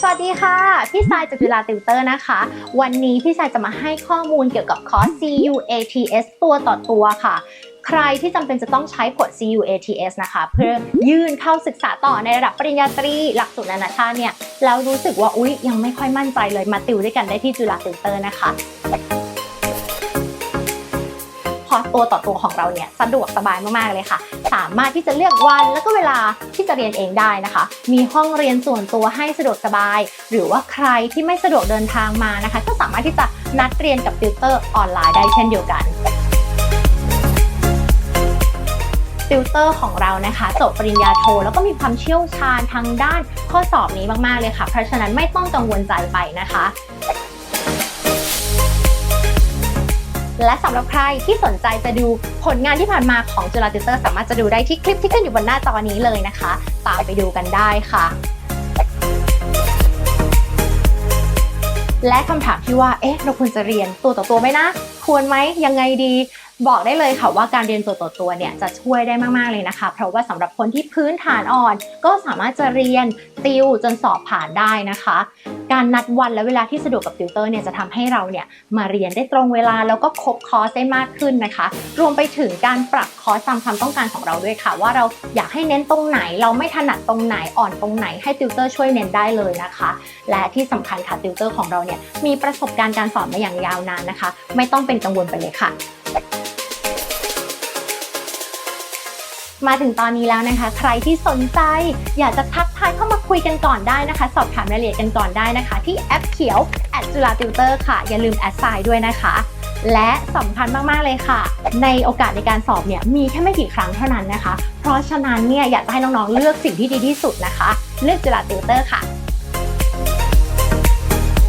สวัสดีค่ะ พี่สายจากจุฬาติวเตอร์นะคะ วันนี้พี่สายจะมาให้ข้อมูลเกี่ยวกับคอร์ส CUATS ตัวต่อตัวค่ะใครที่จำเป็นจะต้องใช้ผล CUATS นะคะ เพื่อยื่นเข้าศึกษาต่อในระดับปริญญาตรีหลักสูตรนานาชาติเนี่ยแล้วรู้สึกว่าอุ๊ยยังไม่ค่อยมั่นใจเลยมาติวด้วยกันได้ที่จุฬาติวเตอร์นะคะ อร์สตัวต่อตัวของเราเนี่ยสะดวกสบายมากๆเลยค่ะ สามารถที่จะเลือกวันแล้วก็เวลาที่จะเรียนเองได้นะคะ มีห้องเรียนส่วนตัวให้สะดวกสบาย หรือว่าใครที่ไม่สะดวกเดินทางมานะคะ ก็สามารถที่จะนัดเรียนกับติวเตอร์ออนไลน์ได้เช่นเดียวกันติวเตอร์ของเรานะคะจบปริญญาโท แล้วก็มีความเชี่ยวชาญทางด้านข้อสอบนี้มาก ๆ เลยค่ะ เพราะฉะนั้นไม่ต้องกังวลใจไปนะคะ และสำหรับใครที่สนใจจะดูผลงานที่ผ่านมาของจุฬาติเตอร์สามารถจะดูได้ที่คลิปที่ขึ้นอยู่บนหน้าจอนี้เลยนะคะตามไปดูกันได้ค่ะ และคำถามที่ว่า เอ๊ะ เราควรจะเรียนตัวต่อตัวไหมนะ ควรไหม ยังไงดี บอกได้เลยค่ะว่าการเรียนตัวต่อตัวเนี่ยจะช่วยได้มาก ๆ เลยนะคะ เพราะว่าสำหรับคนที่พื้นฐานอ่อน ก็สามารถจะเรียนติวจนสอบผ่านได้นะคะ การนัดวันและเวลาที่สะดวกกับติวเตอร์เนี่ยจะทำให้เราเนี่ยมาเรียนได้ตรงเวลาแล้วก็ครบคอร์สได้มากขึ้นนะคะ รวมไปถึงการปรับคอร์สตามความต้องการของเราด้วยค่ะ ว่าเราอยากให้เน้นตรงไหน เราไม่ถนัดตรงไหนอ่อนตรงไหนให้ติวเตอร์ช่วยเน้นได้เลยนะคะ และที่สำคัญค่ะติวเตอร์ของเราเนี่ยมีประสบการณ์การสอนมาอย่างยาวนานนะคะ ไม่ต้องเป็นกังวลไปเลยค่ะ มาถึงตอนนี้แล้วนะคะ ใครที่สนใจอยากจะทักทายเข้ามาคุยกันก่อนได้นะคะ สอบถามรายละเอียดกันก่อนได้นะคะ ที่แอปเขียวแอดจุฬาติวเตอร์ค่ะ อย่าลืมแอดไซด์ด้วยนะคะ และสำคัญมาก ๆ เลยค่ะ ในโอกาสในการสอบเนี่ยมีแค่ไม่กี่ครั้งเท่านั้นนะคะ เพราะฉะนั้นเนี่ยอยากให้น้องๆเลือกสิ่งที่ดีที่สุดนะคะ เลือกจุฬาติวเตอร์ค่ะ